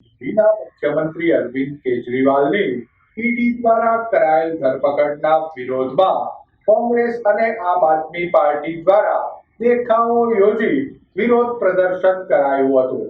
દિલ્હીના મુખ્યમંત્રી અરવિંદ કેજરીવાલની ઈડી દ્વારા કરાયેલ ધરપકડના વિરોધમાં કોંગ્રેસ અને આમ આદમી પાર્ટી દ્વારા દેખાવો યોજી વિરોધ પ્રદર્શન કરાયું હતું.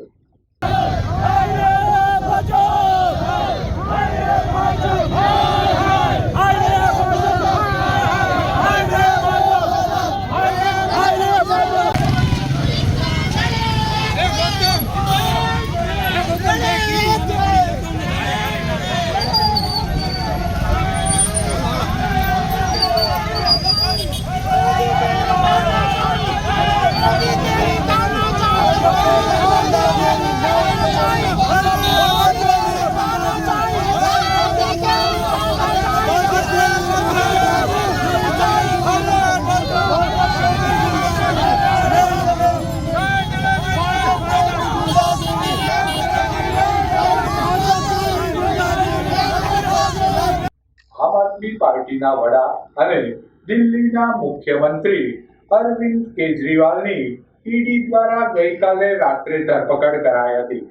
આદમી પાર્ટીના વડા અને દિલ્હીના મુખ્યમંત્રી અરવિંદ કેજરીવાલની ઈડી દ્વારા ગઈકાલે રાત્રે ધરપકડ કરાઈ હતી.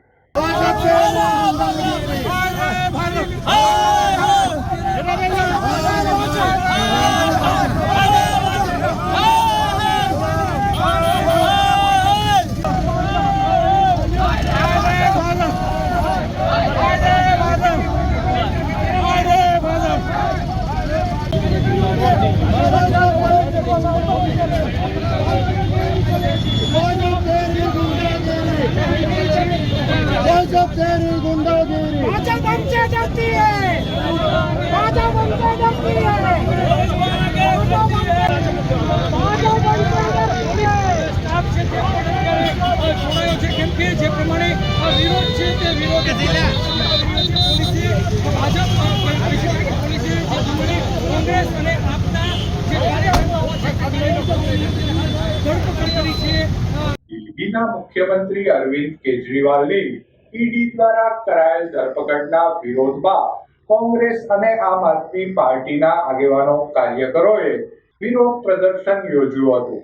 દિલ્હીના મુખ્યમંત્રી અરવિંદ કેજરીવાલની ઈડી દ્વારા કરાયેલ ધરપકડના વિરોધમાં કોંગ્રેસ અને આમ આદમી પાર્ટીના આગેવાનો કાર્યકરોએ વિરોધ પ્રદર્શન યોજ્યું હતું.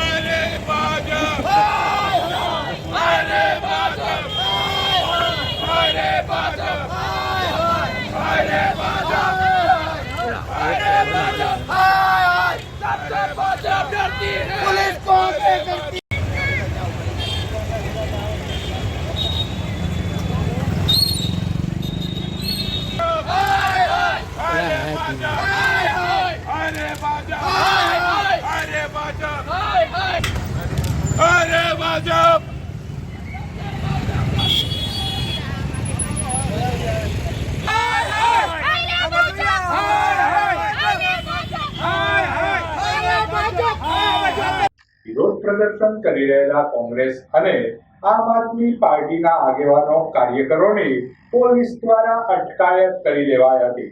અરે ભાજપ વિરોધ પ્રદર્શન કરી રહેલા કોંગ્રેસ અને આમ આદમી પાર્ટીના આગેવાનો કાર્યકરોને પોલીસ દ્વારા અટકાયત કરી લેવાઈ હતી.